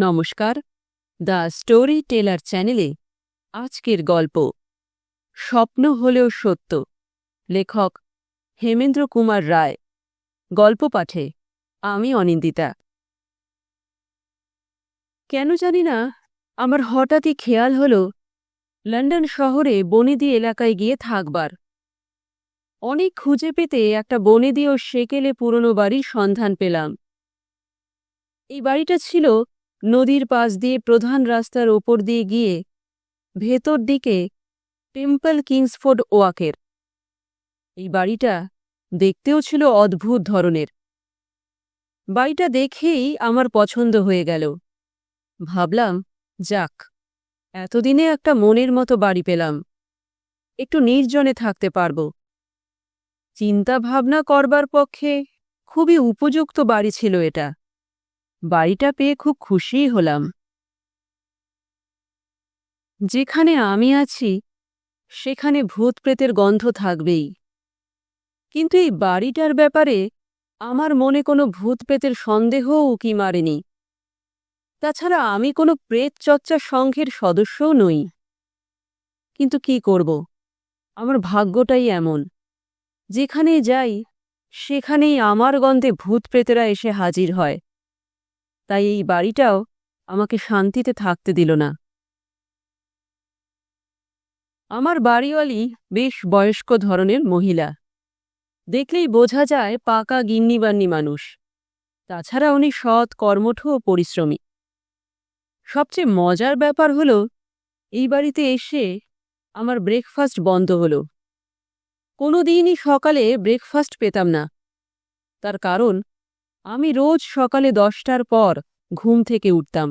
নমস্কার, the story teller চ্যানেলে আজকের গল্প। স্বপ্ন হলেও সত্য। লেখক হেমেন্দ্র কুমার রায়। গল্প পাঠে আমি অনিন্দিতা। কেন জানি না, আমার হঠাৎই খেয়াল হল লন্ডন শহরে বনেদি এলাকায় গিয়ে থাকবার। অনেক খুঁজে পেতে একটা বনেদি ও সেকেলে পুরনো বাড়ির সন্ধান পেলাম। এই বাড়িটা ছিল নদীর পাশ দিয়ে প্রধান রাস্তার ওপর দিয়ে গিয়ে ভেতর দিকে টেম্পল কিংসফোর্ড ওয়াকের। এই বাড়িটা দেখতেও ছিল অদ্ভুত ধরনের। বাড়িটা দেখেই আমার পছন্দ হয়ে গেল। ভাবলাম, যাক, এতদিনে একটা মনের মতো বাড়ি পেলাম। একটু নির্জনে থাকতে পারব। চিন্তা ভাবনা করবার পক্ষে খুবই উপযুক্ত বাড়ি ছিল এটা। বাড়িটা পেয়ে খুব খুশিই হলাম। যেখানে আমি আছি, সেখানে ভূত প্রেতের গন্ধ থাকবেই। কিন্তু এই বাড়িটার ব্যাপারে আমার মনে কোনো ভূত প্রেতের সন্দেহও উকি মারেনি। তাছাড়া আমি কোনো প্রেত চর্চা সংঘের সদস্যও নই। কিন্তু কি করব? আমার ভাগ্যটাই এমন। যেখানে যাই, সেখানেই আমার গন্ধে ভূত প্রেতেরা এসে হাজির হয়। তাই এই বাড়িটাও আমাকে শান্তিতে থাকতে দিল না। আমার বাড়িওয়ালি বেশ বয়স্ক ধরনের মহিলা। দেখলেই বোঝা যায় পাকা গিন্নিবান্নি মানুষ। তাছাড়া উনি সৎ, কর্মঠ ও পরিশ্রমী। সবচেয়ে মজার ব্যাপার হল, এই বাড়িতে এসে আমার ব্রেকফাস্ট বন্ধ হল। কোনো দিনই সকালে ব্রেকফাস্ট পেতাম না। তার কারণ আমি রোজ সকালে দশটার পর ঘুম থেকে উঠতাম,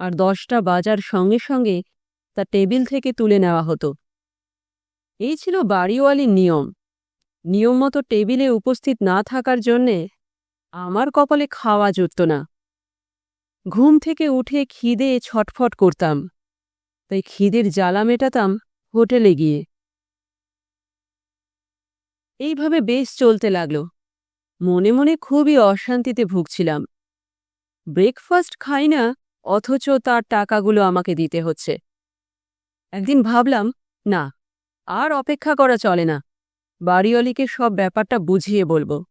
আর দশটা বাজার সঙ্গে সঙ্গে তা টেবিল থেকে তুলে নেওয়া হতো। এই ছিল বাড়িওয়ালির নিয়ম। নিয়ম মতো টেবিলে উপস্থিত না থাকার জন্যে আমার কপালে খাওয়া জুটত না। ঘুম থেকে উঠে খিদে ছটফট করতাম, তাই খিদের জ্বালা মেটাতাম হোটেলে গিয়ে। এইভাবে বেশ চলতে লাগল। মনে মনে খুবই অশান্তিতে ভুগছিলাম। ব্রেকফাস্ট খাই না, অথচ তার টাকাগুলো আমাকে দিতে হচ্ছে। একদিন ভাবলাম, না, আর অপেক্ষা করা চলে না। বাড়িওয়ালিকে সব ব্যাপারটা বুঝিয়ে বলব।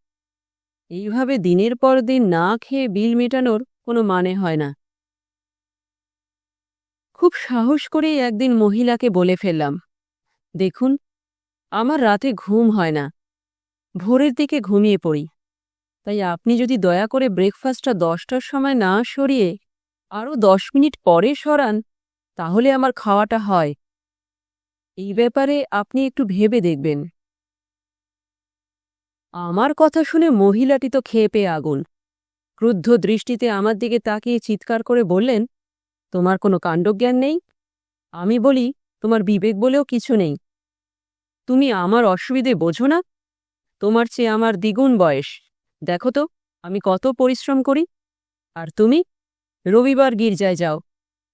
এইভাবে দিনের পর দিন না খেয়ে বিল মেটানোর কোনো মানে হয় না। খুব সাহস করেই একদিন মহিলাকে বলে ফেললাম, দেখুন, আমার রাতে ঘুম হয় না। ভোরের দিকে ঘুমিয়ে পড়ি। তাই আপনি যদি দয়া করে ব্রেকফাস্টটা দশটার সময় না সরিয়ে আরও দশ মিনিট পরে সরান, তাহলে আমার খাওয়াটা হয়। এই ব্যাপারে আপনি একটু ভেবে দেখবেন। আমার কথা শুনে মহিলাটি তো খেয়ে পেয়ে আগুন। ক্রুদ্ধ দৃষ্টিতে আমার দিকে তাকিয়ে চিৎকার করে বললেন, তোমার কোনো কাণ্ডজ্ঞান নেই? আমি বলি, তোমার বিবেক বলেও কিছু নেই। তুমি আমার অসুবিধে বোঝো না। তোমার চেয়ে আমার দ্বিগুণ বয়স। দেখো তো, আমি কত পরিশ্রম করি। আর তুমি? রবিবার গির্জায় যাও।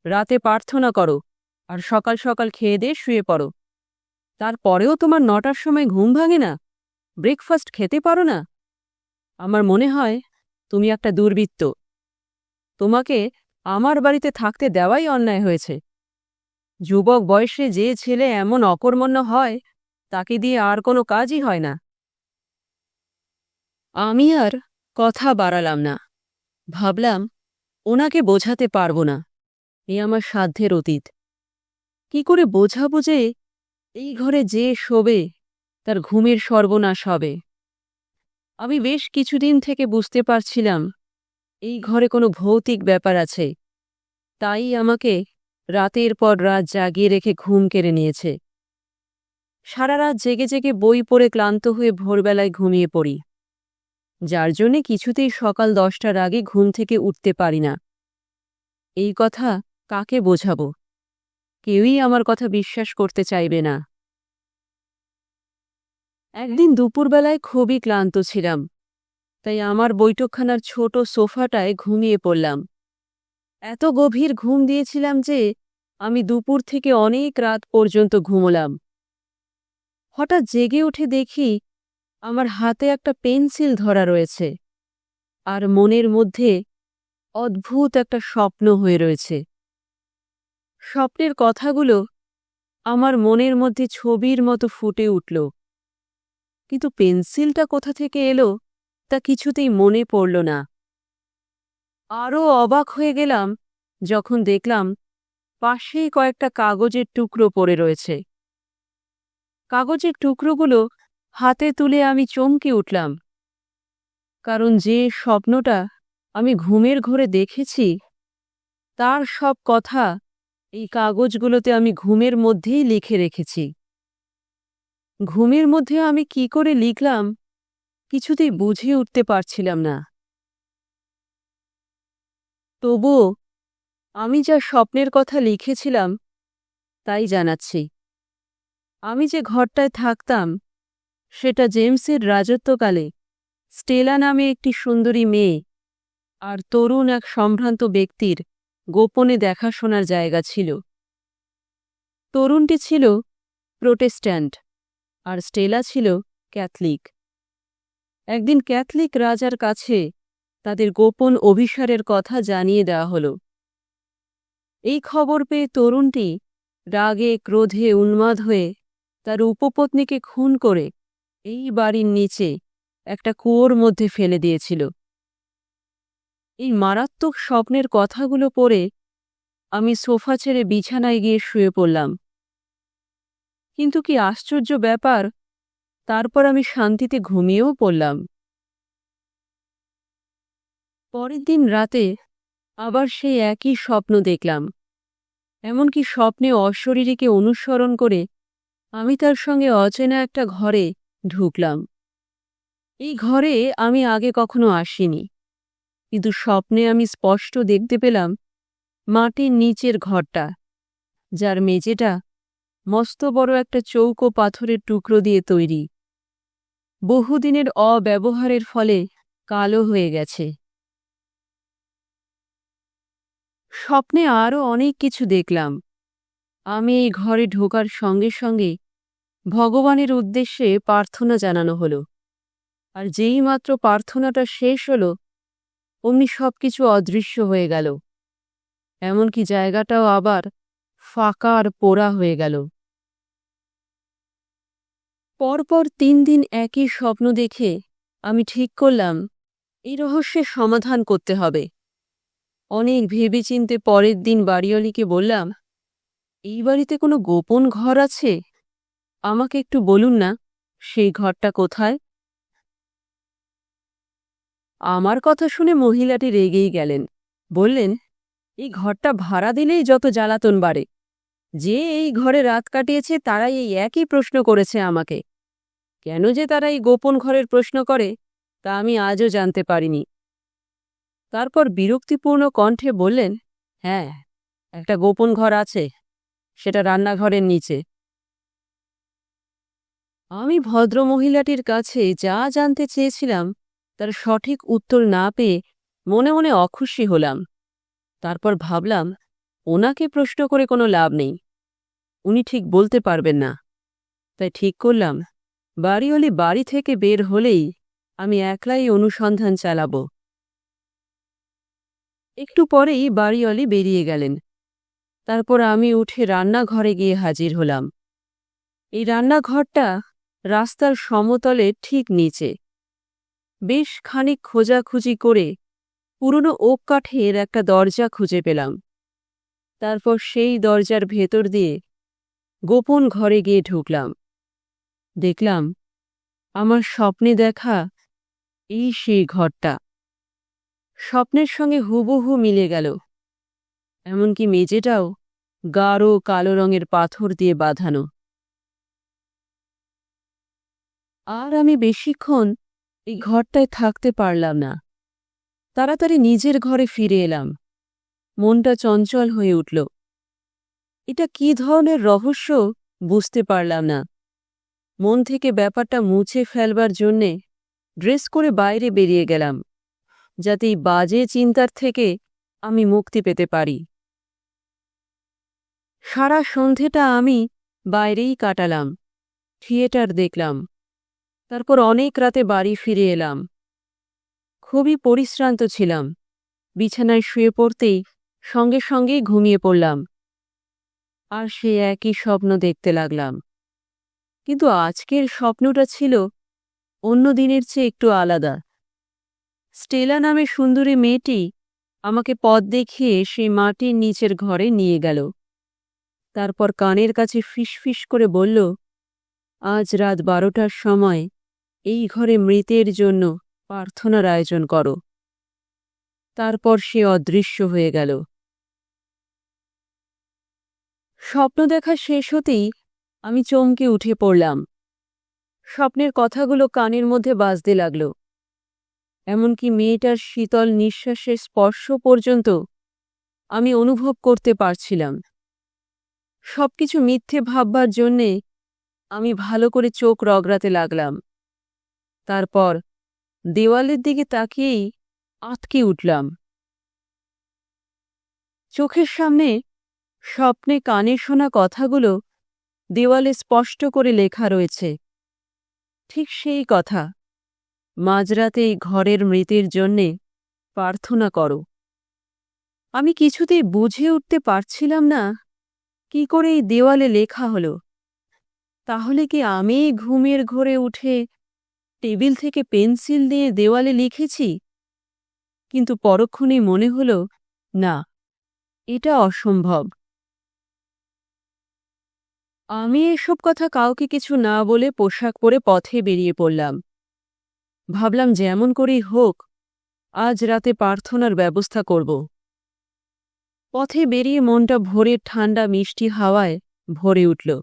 রাতে প্রার্থনা করো। আর সকাল সকাল খেয়ে দিয়ে শুয়ে পড়ো। তারপরেও তোমার নটার সময় ঘুম ভাঙে না? ব্রেকফাস্ট খেতে পারো না? আমার মনে হয় তুমি একটা দুর্বৃত্ত। তোমাকে আমার বাড়িতে থাকতে দেওয়াই অন্যায় হয়েছে। যুবক বয়সে যে ছেলে এমন অকর্মণ্য হয়, তাকে দিয়ে আর কোনো কাজই হয় না। আমি আর কথা বাড়ালাম না। ভাবলাম, ওনাকে বোঝাতে পারব না। এ আমার সাধ্যের অতীত। কি করে বোঝাবো যে এই ঘরে যে শোবে, তার ঘুমের সর্বনাশ হবে। আমি বেশ কিছুদিন থেকে বুঝতে পারছিলাম, এই ঘরে কোনো ভৌতিক ব্যাপার আছে। তাই আমাকে রাতের পর রাত জাগিয়ে রেখে ঘুম কেড়ে নিয়েছে। সারা রাত জেগে জেগে বই পড়ে ক্লান্ত হয়ে ভোরবেলায় ঘুমিয়ে পড়ি। যার জন্যে কিছুতেই সকাল দশটার আগে ঘুম থেকে উঠতে পারি না। এই কথা কাকে বোঝাব? কেউই আমার কথা বিশ্বাস করতে চাইবে না। একদিন দুপুরবেলায় খুবই ক্লান্ত ছিলাম, তাই আমার বৈঠকখানার ছোট সোফাটায় ঘুমিয়ে পড়লাম। এত গভীর ঘুম দিয়েছিলাম যে আমি দুপুর থেকে অনেক রাত পর্যন্ত ঘুমোলাম। হঠাৎ জেগে উঠে দেখি আমার হাতে একটা পেন্সিল ধরা রয়েছে, আর মনের মধ্যে অদ্ভুত একটা স্বপ্ন হয়ে রয়েছে। স্বপ্নের কথাগুলো আমার মনের মধ্যে ছবির মতো ফুটে উঠল। কিন্তু পেন্সিলটা কোথা থেকে এলো তা কিছুতেই মনে পড়ল না। আরও অবাক হয়ে গেলাম যখন দেখলাম পাশেই কয়েকটা কাগজের টুকরো পড়ে রয়েছে। কাগজের টুকরোগুলো হাতে তুলে আমি চমকে উঠলাম। কারণ যে স্বপ্নটা আমি ঘুমের ঘরে দেখেছি, তার সব কথা এই কাগজগুলোতে আমি ঘুমের মধ্যেই লিখে রেখেছি। ঘুমের মধ্যে আমি কি করে লিখলাম কিছুতেই বুঝে উঠতে পারছিলাম না। তবুও আমি যা স্বপ্নের কথা লিখেছিলাম, তাই জানাচ্ছি। আমি যে ঘরটায় থাকতাম সেটা জেমসের রাজত্বকালে। স্টেলা নামে একটি সুন্দরী মেয়ে। আর তরুণ এক সম্ভ্রান্ত ব্যক্তির গোপনে দেখাশোনার জায়গা ছিল। তরুণটি ছিল প্রোটেস্ট্যান্ট, আর স্টেলা ছিল ক্যাথলিক। একদিন ক্যাথলিক রাজার কাছে তাদের গোপন অভিসারের কথা জানিয়ে দেওয়া হল। এই খবর পেয়ে তরুণটি রাগে, ক্রোধে উন্মাদ হয়ে তার উপপত্নীকে খুন করে এই বাড়ির নিচে একটা কুয়োর মধ্যে ফেলে দিয়েছিল। এই মারাত্মক স্বপ্নের কথাগুলো পড়ে আমি সোফা ছেড়ে বিছানায় গিয়ে শুয়ে পড়লাম। কিন্তু কি আশ্চর্য ব্যাপার, তারপর আমি শান্তিতে ঘুমিয়েও পড়লাম। পরের দিন রাতে আবার সেই একই স্বপ্ন দেখলাম। এমনকি স্বপ্নে অশরীরীকে অনুসরণ করে আমি তার সঙ্গে অচেনা একটা ঘরে ঢুকলাম। এই ঘরে আমি আগে কখনো আসিনি। কিন্তু স্বপ্নে আমি স্পষ্ট দেখতে পেলাম মাটির নিচের ঘরটা, যার মেঝেটা মস্ত বড় একটা চৌকো পাথরের টুকরো দিয়ে তৈরি। বহুদিনের অব্যবহারের ফলে কালো হয়ে গেছে। স্বপ্নে আরও অনেক কিছু দেখলাম। আমি এই ঘরে ঢোকার সঙ্গে সঙ্গে ভগবানের উদ্দেশ্যে প্রার্থনা জানানো হলো। আর যেই মাত্র প্রার্থনাটা শেষ হলো, অমনি সবকিছু অদৃশ্য হয়ে গেল। এমনকি জায়গাটাও আবার ফাঁকা আর পোড়া হয়ে গেল। পরপর তিন দিন একই স্বপ্ন দেখে আমি ঠিক করলাম, এই রহস্যের সমাধান করতে হবে। অনেক ভেবেচিন্তে পরের দিন বাড়িওয়ালিকে বললাম, এই বাড়িতে কোনো গোপন ঘর আছে? আমাকে একটু বলুন না, সেই ঘরটা কোথায়? আমার কথা শুনে মহিলাটি রেগেই গেলেন। বললেন, এই ঘরটা ভাড়া দিলেই যত জ্বালাতন বাড়ে। যে এই ঘরে রাত কাটিয়েছে, তারাই এই একই প্রশ্ন করেছে আমাকে। কেন যে তারা এই গোপন ঘরের প্রশ্ন করে, তা আমি আজও জানতে পারিনি। তারপর বিরক্তিপূর্ণ কণ্ঠে বললেন হ্যাঁ একটা গোপন ঘর আছে, সেটা রান্নাঘরের নিচে। আমি ভদ্রমহিলাটির কাছে যা জানতে চেয়েছিলাম, তার সঠিক উত্তর না পেয়ে মনে মনে অখুশি হলাম। তারপর ভাবলাম, ওনাকে প্রশ্ন করে কোনো লাভ নেই। উনি ঠিক বলতে পারবেন না। তাই ঠিক করলাম, বাড়িওয়ালি বাড়ি থেকে বের হলেই আমি একলাই অনুসন্ধান চালাব। একটু পরেই বাড়িওয়ালি বেরিয়ে গেলেন। তারপর আমি উঠে রান্নাঘরে গিয়ে হাজির হলাম। এই রান্নাঘরটা রাস্তার সমতলে ঠিক নিচে। বেশ খানিক খোঁজাখুঁজি করে পুরনো ওক কাঠের একটা দরজা খুঁজে পেলাম। তারপর সেই দরজার ভেতর দিয়ে গোপন ঘরে গিয়ে ঢুকলাম। দেখলাম, আমার স্বপ্নে দেখা এই সেই ঘরটা। স্বপ্নের সঙ্গে হুবহু মিলে গেল। এমনকি মেঝেটাও গাঢ় কালো রঙের পাথর দিয়ে বাঁধানো। আর আমি বেশিক্ষণ এই ঘরটায় থাকতে পারলাম না। তাড়াতাড়ি নিজের ঘরে ফিরে এলাম। মনটা চঞ্চল হয়ে উঠল। এটা কি ধরনের রহস্য বুঝতে পারলাম না। মন থেকে ব্যাপারটা মুছে ফেলবার জন্যে ড্রেস করে বাইরে বেরিয়ে গেলাম, যাতে এই বাজে চিন্তার থেকে আমি মুক্তি পেতে পারি। সারা সন্ধেটা আমি বাইরেই কাটালাম। থিয়েটার দেখলাম। তারপর অনেক রাতে বাড়ি ফিরে এলাম। খুবই পরিশ্রান্ত ছিলাম। বিছানায় শুয়ে পড়তেই সঙ্গে সঙ্গেই ঘুমিয়ে পড়লাম। আর সে একই স্বপ্ন দেখতে লাগলাম। কিন্তু আজকের স্বপ্নটা ছিল অন্য দিনের চেয়ে একটু আলাদা। স্টেলা নামে সুন্দরী মেয়েটি আমাকে পথ দেখিয়ে সেই মাটির নিচের ঘরে নিয়ে গেল। তারপর কানের কাছে ফিসফিস করে বলল, আজ রাত বারোটার সময় এই ঘরে মৃতের জন্য প্রার্থনার আয়োজন করো। তারপর সে অদৃশ্য হয়ে গেল। স্বপ্ন দেখা শেষ হতেই আমি চমকে উঠে পড়লাম। স্বপ্নের কথাগুলো কানের মধ্যে বাজতে লাগল। এমনকি মেয়েটার শীতল নিঃশ্বাসের স্পর্শ পর্যন্ত আমি অনুভব করতে পারছিলাম। সবকিছু মিথ্যে ভাববার জন্যে আমি ভালো করে চোখ রগড়াতে লাগলাম। তারপর দেওয়ালের দিকে তাকিয়েই আটকে উঠলাম। চোখের সামনে স্বপ্নে কানে শোনা কথাগুলো দেওয়ালে স্পষ্ট করে লেখা রয়েছে। ঠিক সেই কথা। মাঝরাতে এই ঘরের মৃতের জন্যে প্রার্থনা করো। আমি কিছুতেই বুঝে উঠতে পারছিলাম না কি করে এই দেওয়ালে লেখা হলো। তাহলে কি আমি ঘুমের ঘরে উঠে টেবিল থেকে পেন্সিল দিয়ে দেওয়ালে লিখেছি। কিন্তু পরক্ষণেই মনে হল, না, এটা অসম্ভব। আমি এসব কথা কাউকে কিছু না বলে পোশাক পরে পথে বেরিয়ে পড়লাম। ভাবলাম যেমন করেই হোক, আজ রাতে প্রার্থনার ব্যবস্থা করব। পথে বেরিয়ে মনটা ভোরের ঠান্ডা মিষ্টি হাওয়ায় ভরে উঠল।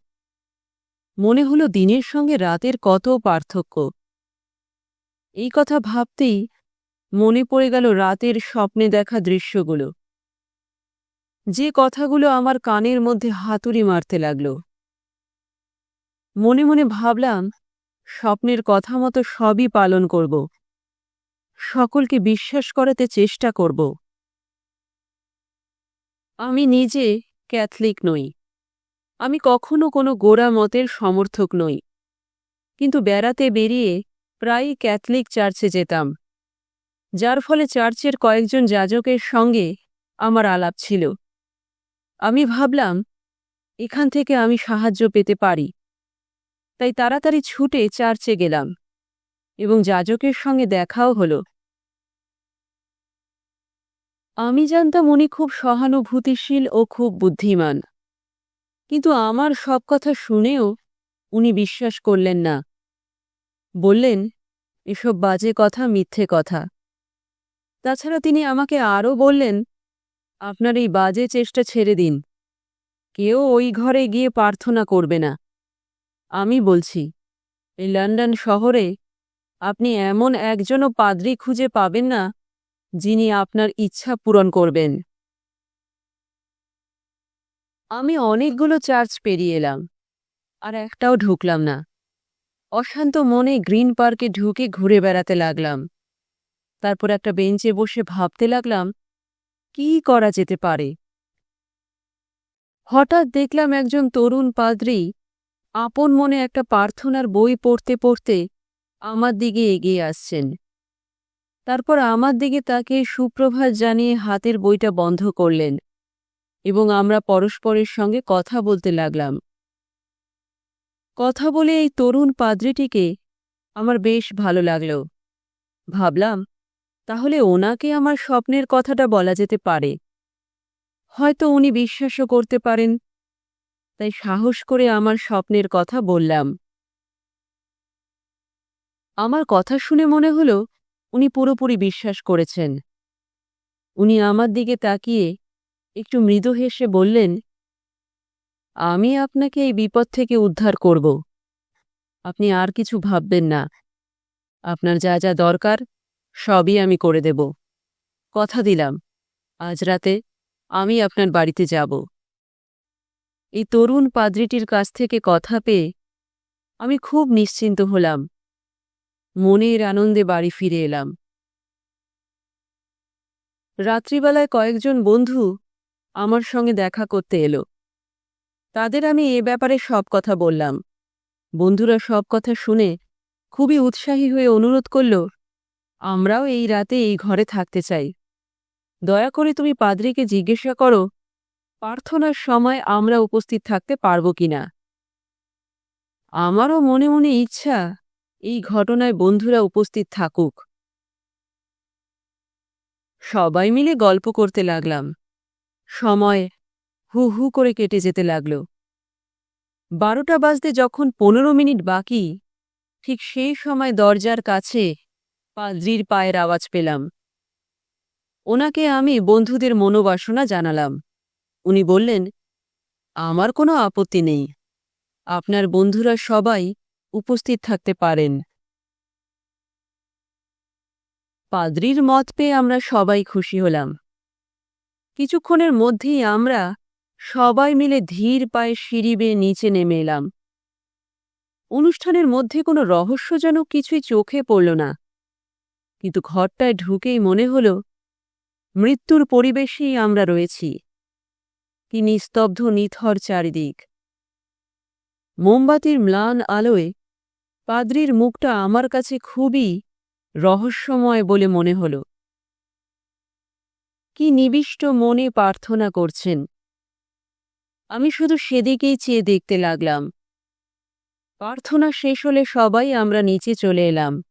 মনে হলো দিনের সঙ্গে রাতের কত পার্থক্য। এই কথা ভাবতেই মনে পড়ে গেল রাতের স্বপ্নে দেখা দৃশ্যগুলো। যে কথাগুলো আমার কানের মধ্যে হাতুড়ি মারতে লাগল। মনে মনে ভাবলাম, স্বপ্নের কথা মতো সবই পালন করব। সকলকে বিশ্বাস করাতে চেষ্টা করব। আমি নিজে ক্যাথলিক নই। আমি কখনো কোনো গোড়া মতের সমর্থক নই। কিন্তু বেড়াতে বেরিয়ে প্রায়ই ক্যাথলিক চার্চে যেতাম। যার ফলে চার্চের কয়েকজন যাজকের সঙ্গে আমার আলাপ ছিল। আমি ভাবলাম, এখান থেকে আমি সাহায্য পেতে পারি। তাই তাড়াতাড়ি ছুটে চার্চে গেলাম এবং যাজকের সঙ্গে দেখাও হল। আমি জানতাম উনি খুব সহানুভূতিশীল ও খুব বুদ্ধিমান। কিন্তু আমার সব কথা শুনেও উনি বিশ্বাস করলেন না। বললেন, এসব বাজে কথা, মিথ্যে কথা। তাছাড়া তিনি আমাকে আরও বললেন, আপনার এই বাজে চেষ্টা ছেড়ে দিন। কেউ ওই ঘরে গিয়ে প্রার্থনা করবে না। আমি বলছি, এই লন্ডন শহরে আপনি এমন একজনও পাদ্রি খুঁজে পাবেন না, যিনি আপনার ইচ্ছা পূরণ করবেন। আমি অনেকগুলো চার্চ পেরিয়ে এলাম, আর একটাও ঢুকলাম না। অশান্ত মনে গ্রিন পার্কে ঢুকে ঘুরে বেড়াতে লাগলাম। তারপর একটা বেঞ্চে বসে ভাবতে লাগলাম, কি করা যেতে পারে? হঠাৎ দেখলাম একজন তরুণ পাদ্রী আপন মনে একটা প্রার্থনার বই পড়তে পড়তে আমার দিকে এগিয়ে আসছেন। তারপর আমার দিকে তাকে সুপ্রভাত জানিয়ে হাতের বইটা বন্ধ করলেন এবং আমরা পরস্পরের সঙ্গে কথা বলতে লাগলাম। কথা বলে এই তরুণ পাদ্রিটিকে আমার বেশ ভালো লাগল। ভাবলাম, তাহলে ওনাকে আমার স্বপ্নের কথাটা বলা যেতে পারে। হয়তো উনি বিশ্বাসও করতে পারেন। তাই সাহস করে আমার স্বপ্নের কথা বললাম। আমার কথা শুনে মনে হল, উনি পুরোপুরি বিশ্বাস করেছেন। উনি আমার দিকে তাকিয়ে একটু মৃদু হেসে বললেন আমি আপনাকে এই বিপদ থেকে উদ্ধার করব। আপনি আর কিছু ভাববেন না। আপনার যা যা দরকার, সবই আমি করে দেব। কথা দিলাম। আজ রাতে আমি আপনার বাড়িতে যাব। এই তরুণ পাদ্রিটির কাছ থেকে কথা পেয়ে আমি খুব নিশ্চিন্ত হলাম। মনের আনন্দে বাড়ি ফিরে এলাম। রাত্রিবেলায় কয়েকজন বন্ধু আমার সঙ্গে দেখা করতে এলো। তাদের আমি এ ব্যাপারে সব কথা বললাম। বন্ধুরা সব কথা শুনে খুবই উৎসাহী হয়ে অনুরোধ করল, আমরাও এই রাতে এই ঘরে থাকতে চাই। দয়া করে তুমি পাদ্রিকে জিজ্ঞাসা করো, প্রার্থনার সময় আমরা উপস্থিত থাকতে পারব কিনা আমারও মনে মনে ইচ্ছা এই ঘটনায় বন্ধুরা উপস্থিত থাকুক। সবাই মিলে গল্প করতে লাগলাম। সময় হু হু করে কেটে যেতে লাগল। বারোটা বাজতে যখন পনেরো মিনিট বাকি, ঠিক সেই সময় দরজার কাছে পাদ্রির পায়ের আওয়াজ পেলাম। ওনাকে আমি বন্ধুদের মনোবাসনা জানালাম। উনি বললেন, আমার কোনো আপত্তি নেই। আপনার বন্ধুরা সবাই উপস্থিত থাকতে পারেন। পাদ্রির মত পেয়ে আমরা সবাই খুশি হলাম। কিছুক্ষণের মধ্যেই আমরা সবাই মিলে ধীর পায়ে সিঁড়ি বেয়ে নিচে নেমে এলাম। অনুষ্ঠানের মধ্যে কোনো রহস্যজনক কিছুই চোখে পড়ল না। কিন্তু ঘরটায় ঢুকেই মনে হল, মৃত্যুর পরিবেশেই আমরা রয়েছি। কি নিস্তব্ধ নিথর চারিদিক। মোমবাতির ম্লান আলোয় পাদ্রির মুখটা আমার কাছে খুবই রহস্যময় বলে মনে হল। কি নিবিষ্ট মনে প্রার্থনা করছেন। আমি শুধু সেদিকেই চেয়ে দেখতে লাগলাম। প্রার্থনা শেষ হলে সবাই আমরা নিচে চলে এলাম।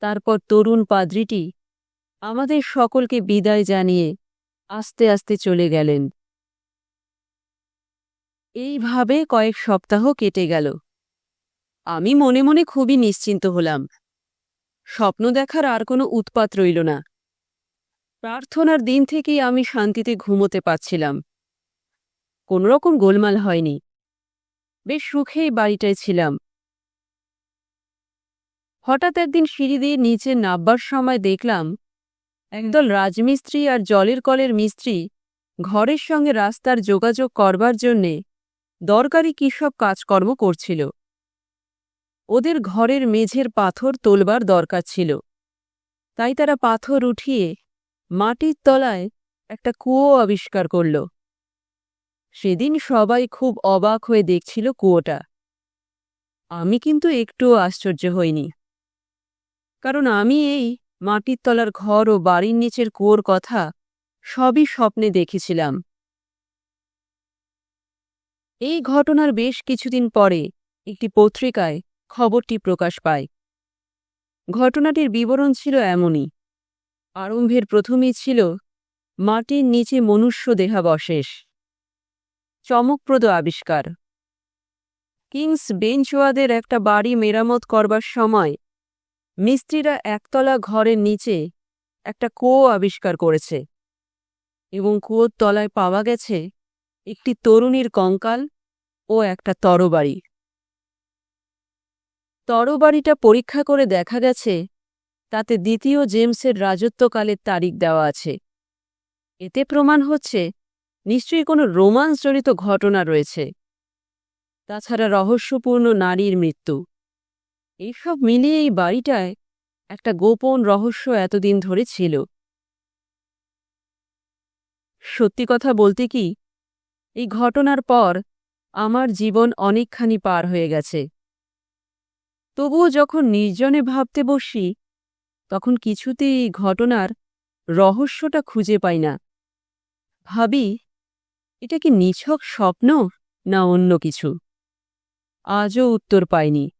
তারপর তরুণ পাদ্রিটি আমাদের সকলকে বিদায় জানিয়ে আস্তে আস্তে চলে গেলেন। এইভাবে কয়েক সপ্তাহ কেটে গেল। আমি মনে মনে খুবই নিশ্চিন্ত হলাম। স্বপ্ন দেখার আর কোনো উৎপাত রইল না। প্রার্থনার দিন থেকেই আমি শান্তিতে ঘুমোতে পারছিলাম। কোনোরকম গোলমাল হয়নি। বেশ সুখেই বাড়িটায় ছিলাম। হঠাৎ একদিন সিঁড়ি দিয়ে নিচে নাববার সময় দেখলাম, একদল রাজমিস্ত্রি আর জলের কলের মিস্ত্রি ঘরের সঙ্গে রাস্তার যোগাযোগ করবার জন্যে দরকারি কী সব কাজকর্ম করছিল। ওদের ঘরের মেঝের পাথর তোলবার দরকার ছিল। তাই তারা পাথর উঠিয়ে মাটির তলায় একটা কুয়ো আবিষ্কার করল। সেদিন সবাই খুব অবাক হয়ে দেখছিল কুয়োটা। আমি কিন্তু একটুও আশ্চর্য হইনি। কারণ আমি এই মাটির তলার ঘর ও বাড়ির নিচের কুয়োর কথা সবই স্বপ্নে দেখেছিলাম। এই ঘটনার বেশ কিছুদিন পরে একটি পত্রিকায় খবরটি প্রকাশ পায়। ঘটনাটির বিবরণ ছিল এমনই। আরম্ভের প্রথমেই ছিল, মাটির নিচে মনুষ্য দেহাবশেষ। চমকপ্রদ আবিষ্কার। কিংস বেঞ্চওয়াদের একটা বাড়ি মেরামত করবার সময় মিস্ত্রিরা একতলা ঘরের নিচে একটা কুয়ো আবিষ্কার করেছে এবং কুয়োর তলায় পাওয়া গেছে একটি তরুণীর কঙ্কাল ও একটা তরবারি। তরবারিটা পরীক্ষা করে দেখা গেছে, তাতে দ্বিতীয় জেমসের রাজত্বকালের তারিখ দেওয়া আছে। এতে প্রমাণ হচ্ছে নিশ্চয়ই কোনো রোমান্সজনিত ঘটনা রয়েছে। তাছাড়া রহস্যপূর্ণ নারীর মৃত্যু। এইসব মিলিয়ে এই বাড়িটায় একটা গোপন রহস্য এতদিন ধরে ছিল। সত্যি কথা বলতে কি, এই ঘটনার পর আমার জীবন অনেকখানি পার হয়ে গেছে। তবুও যখন নির্জনে ভাবতে বসি, তখন কিছুতেই এই ঘটনার রহস্যটা খুঁজে পাই না। ভাবি এটা কি নিছক স্বপ্ন না অন্য কিছু? আজও উত্তর পাইনি।